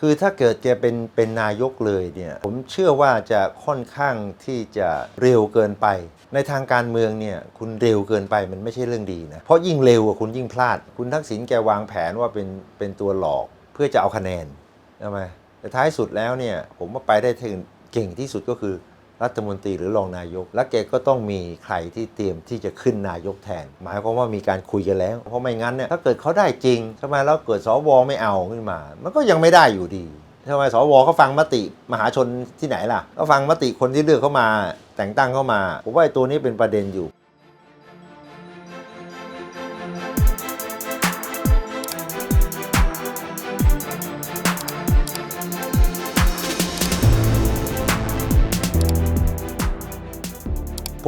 คือถ้าเกิดแกเป็นเป็นนายกเลยเนี่ยผมเชื่อว่าจะค่อนข้างที่จะเร็วเกินไป ในทางการเมืองเนี่ยคุณเร็วเกินไปมันไม่ใช่เรื่องดีนะเพราะยิ่งเร็วคุณยิ่งพลาด คุณทักษิณแกวางแผนว่าเป็นเป็นตัวหลอกเพื่อจะเอาคะแนนใช่ไหมแต่ท้ายสุดแล้วเนี่ยผมว่าไปได้ถึงเก่งที่สุดก็คือ รัฐมนตรีหรือรองนายก และแกก็ต้องมีใครที่เตรียมที่จะขึ้นนายกแทน หมายความว่ามีการคุยกันแล้ว เพราะไม่งั้นเนี่ยถ้าเกิดเขาได้จริงทำไมแล้วเกิดสวไม่เอาขึ้นมา มันก็ยังไม่ได้อยู่ดีทำไมสวเขาฟังมติมหาชนที่ไหนล่ะ ก็ฟังมติคนที่เลือกเข้ามา แต่งตั้งเข้ามาผมว่าไอ้ตัวนี้เป็นประเด็นอยู่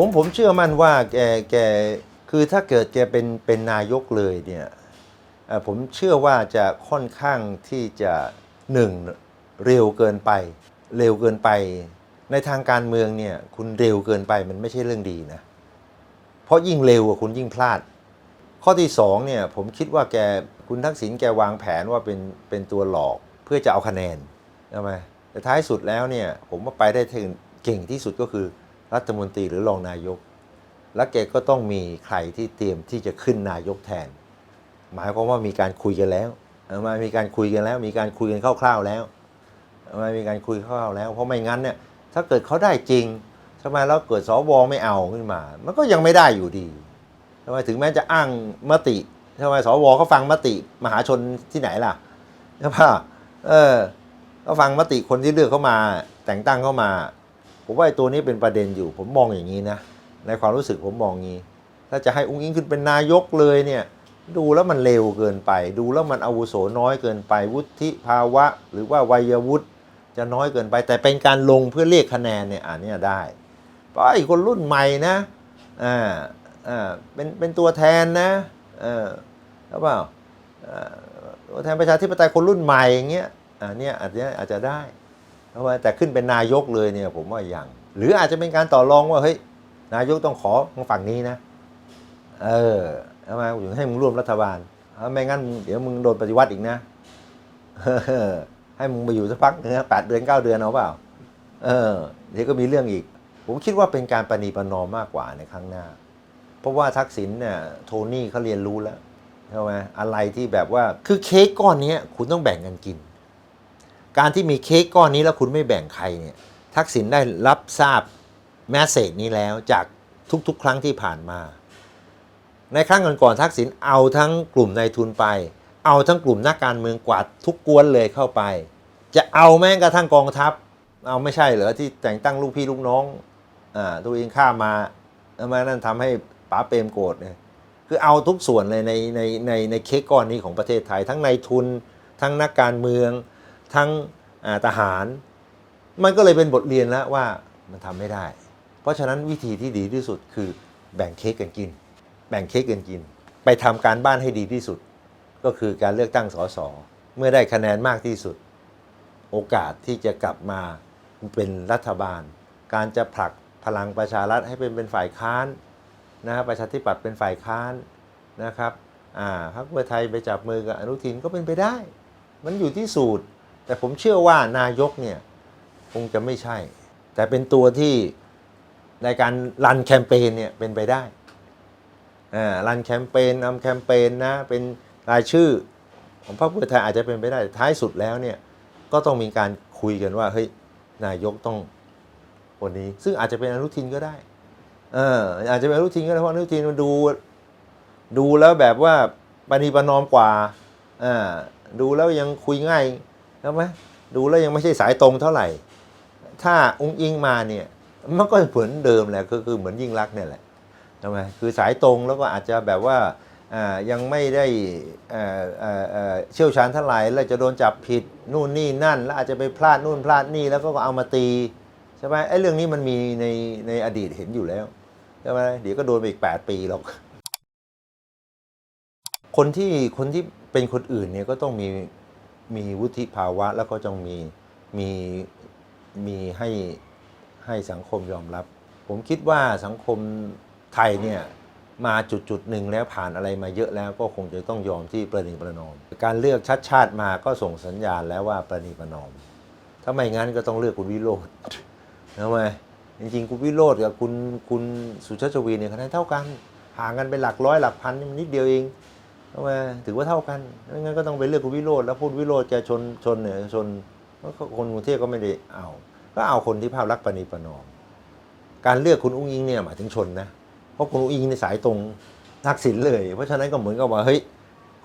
ผมผมเชื่อมั่นว่าแกแกคือถ้าเกิดแกเป็นเป็นนายกเลยเนี่ยผมเชื่อว่าจะค่อนข้างที่จะหนึ่งเร็วเกินไป เร็วเกินไป ในทางการเมืองเนี่ยคุณเร็วเกินไปมันไม่ใช่เรื่องดีนะ เพราะยิ่งเร็วคุณยิ่งพลาด ข้อที่สองเนี่ยผมคิดว่าแกคุณทักษิณแกวางแผนว่าเป็นเป็นตัวหลอกเพื่อจะเอาคะแนนใช่ไหมแต่ท้ายสุดแล้วเนี่ยผมว่าไปได้ถึงเก่งที่สุดก็คือ รัฐมนตรีหรือรองนายก และแกก็ต้องมีใครที่เตรียมที่จะขึ้นนายกแทน หมายความว่ามีการคุยกันแล้วมามีการคุยกันแล้ว มีการคุยกันคร่าวๆแล้วมามีการคุยคร่าวๆแล้ว เพราะไม่งั้นเนี่ยถ้าเกิดเขาได้จริงทำไมแล้วเกิดสวไม่เอาขึ้นมา มันก็ยังไม่ได้อยู่ดีทำไมถึงแม้จะอ้างมติทำไมสวเขาฟังมติมหาชนที่ไหนล่ะใช่ปะเออเขาฟังมติคนที่เลือกเข้ามา แต่งตั้งเข้ามา ผมว่าไอ้ตัวนี้เป็นประเด็นอยู่ ผมมองอย่างนี้นะ ในความรู้สึกผมมองงี้ ถ้าจะให้อุ้งอิงขึ้นเป็นนายกเลยเนี่ย ดูแล้วมันเร็วเกินไป ดูแล้วมันอาวุโสน้อยเกินไป วุฒิภาวะ หรือว่าวัยวุฒิจะน้อยเกินไป แต่เป็นการลงเพื่อเรียกคะแนนเนี่ยอันเนี้ยได้เพราะไอ้คนรุ่นใหม่นะอ่าอ่าเป็นเป็นตัวแทนนะเออแล้วเปล่าอ่าตัวแทนประชาธิปไตยคนรุ่นใหม่อย่างเงี้ยอ่าเนี่ยอาจจะอาจจะได้ เพราะว่าแต่ขึ้นเป็นนายกเลยเนี่ยผมว่ายังหรืออาจจะเป็นการต่อรองว่าเฮ้ยนายกต้องขอทางฝั่งนี้นะ เออทำไมถึงให้มึงร่วมรัฐบาลถ้าไม่งั้นเดี๋ยวมึงโดนปฏิวัติอีกนะให้มึงไปอยู่สักพักนึงนะแปดเดือนเก้าเดือนเอาเปล่า เออเดี๋ยวก็มีเรื่องอีก ผมคิดว่าเป็นการประนีประนอมมากกว่าในครั้งหน้า เพราะว่าทักษิณเนี่ยโทนี่เขาเรียนรู้แล้วใช่ไหมอะไรที่แบบว่าคือเค้กก้อนนี้คุณต้องแบ่งกันกิน การที่มีเค้กก้อนนี้แล้วคุณไม่แบ่งใครเนี่ยทักษิณได้รับทราบแมสเซจนี้แล้วจากทุกๆ ครั้งที่ผ่านมา ในครั้งก่อนๆทักษิณเอาทั้งกลุ่มนายทุนไป เอาทั้งกลุ่มนักการเมืองกวาดทุกกวนเลยเข้าไป จะเอาแม้กระทั่งกองทัพ เอาไม่ใช่เหรอที่แต่งตั้งลูกพี่ลูกน้องอ่าตัวเองข้ามาทำไมนั่นทำให้ป๋าเปรมโกรธเนี่ยคือเอาทุกส่วนเลยในในในในเค้กก้อนนี้ของประเทศไทย ทั้งนายทุน ทั้งนักการเมือง ทั้งทหาร มันก็เลยเป็นบทเรียนแล้วว่ามันทำไม่ได้ เพราะฉะนั้นวิธีที่ดีที่สุดคือแบ่งเค้กกันกิน แบ่งเค้กกันกิน ไปทำการบ้านให้ดีที่สุด ก็คือการเลือกตั้งสสเมื่อได้คะแนนมากที่สุด โอกาสที่จะกลับมาเป็นรัฐบาล การจะผลักพลังประชารัฐให้เป็นเป็นฝ่ายค้านนะครับประชาธิปัตย์เป็นฝ่ายค้านนะครับอ่าพรรคเพื่อไทยไปจับมือกับอนุทินก็เป็นไปได้ มันอยู่ที่สูตร แต่ผมเชื่อว่านายกเนี่ยคงจะไม่ใช่ แต่เป็นตัวที่ในการรันแคมเปญเนี่ยเป็นไปได้อ่ารันแคมเปญนำแคมเปญนะเป็นรายชื่อของพรรคเพื่อไทยอาจจะเป็นไปได้ท้ายสุดแล้วเนี่ยก็ต้องมีการคุยกันว่าเฮ้ยนายกต้องคนนี้ ซึ่งอาจจะเป็นอนุทินก็ได้เอออาจจะเป็นอนุทินก็ได้เพราะอนุทินมันดูดูแล้วแบบว่าปณีประนอมกว่าอ่าดูแล้วยังคุยง่าย ใช่ไหมดูแล้วยังไม่ใช่สายตรงเท่าไหร่ ถ้าองค์อิงมาเนี่ยมันก็เหมือนเดิมแหละก็คือเหมือนยิ่งรักเนี่ยแหละใช่ไหมคือสายตรงแล้วก็อาจจะแบบว่าอ่ายังไม่ได้เอ่อเอ่อเอ่อเชี่ยวชาญเท่าไหร่แล้วจะโดนจับผิดนู่นนี่นั่น แล้วอาจจะไปพลาดนู่นพลาดนี่แล้วก็เอามาตีใช่ไหมไอ้เรื่องนี้มันมีในในอดีตเห็นอยู่แล้วใช่ไหมเดี๋ยวก็โดนไปอีก 8 ปีหรอกคนที่คนที่เป็นคนอื่นเนี่ยก็ต้องมี มีวุฒิภาวะแล้วก็ต้องมีมีมีให้ให้สังคมยอมรับ ผมคิดว่าสังคมไทยเนี่ยมาจุดจุดหนึ่งแล้วผ่านอะไรมาเยอะแล้วก็คงจะต้องยอมที่ประนีประนอม การเลือกชัดชาติมาก็ส่งสัญญาณแล้วว่าประนีประนอม ถ้าไม่งั้นก็ต้องเลือกคุณวิโรจน์ทำไมจริงๆคุณวิโรจน์กับคุณคุณสุชาติชวีเนี่ยคะแนนเท่ากัน ห่างกันเป็นหลักร้อยหลักพันนี่มันนิดเดียวเอง ทำไมถือว่าเท่ากันไม่งั้นก็ต้องไปเลือกคุณวิโรจน์แล้วพูดวิโรจน์แกชนชนเนี่ยชนก็คนกรุงเทพก็ไม่ได้เอา ก็เอาคนที่ภาพลักษณ์ประนีประนอม การเลือกคุณอุ้งอิงเนี่ยหมายถึงชนนะ เพราะคุณอุ้งอิงในสายตรงทักษิณเลย เพราะฉะนั้นก็เหมือนกับว่าเฮ้ย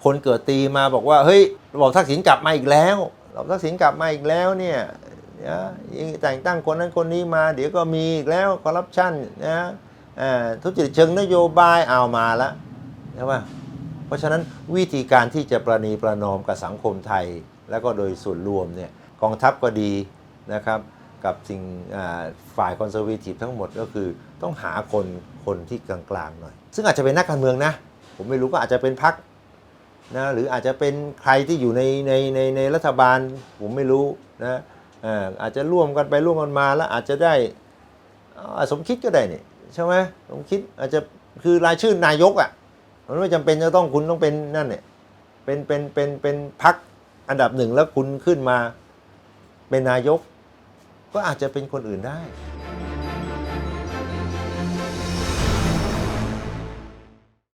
คนเกิดตีมาบอกว่าเฮ้ยบอกทักษิณกลับมาอีกแล้วบอกทักษิณกลับมาอีกแล้วเนี่ยนะยังแต่งตั้งคนนั้นคนนี้มาเดี๋ยวก็มีอีกแล้วคอร์รัปชันนะอ่าทุจริตเชิงนโยบายเอามาละใช่ปะ ราะฉะนั้นวิธีการที่จะประนีประนอมกับสังคมไทย แล้วก็โดยส่วนรวมเนี่ยกองทัพก็ดีนะครับกับสิ่งฝ่ายคอนเซอร์วทีฟทั้งหมดก็คือต้องหาคนคนที่กลางๆหน่อย ซึ่งอาจจะเป็นนักการเมืองนะ ผมไม่รู้ก็อาจจะเป็นพักนะหรืออาจจะเป็นใครที่อยู่ในในในในรัฐบาล ผมไม่รู้นะอาจจะร่วมกันไปร่วมกันมาแล้วอาจจะได้อสมคิดก็ได้นี่ใช่ไหมสมคิดอาจจะคือรายชื่อนายกอะ มันไม่จำเป็นจะต้องคุณต้องเป็นนั่นเนี่ยเป็นเป็นเป็นเป็นพักอันดับหนึ่งแล้วคุณขึ้นมาเป็นนายก ก็อาจจะเป็นคนอื่นได้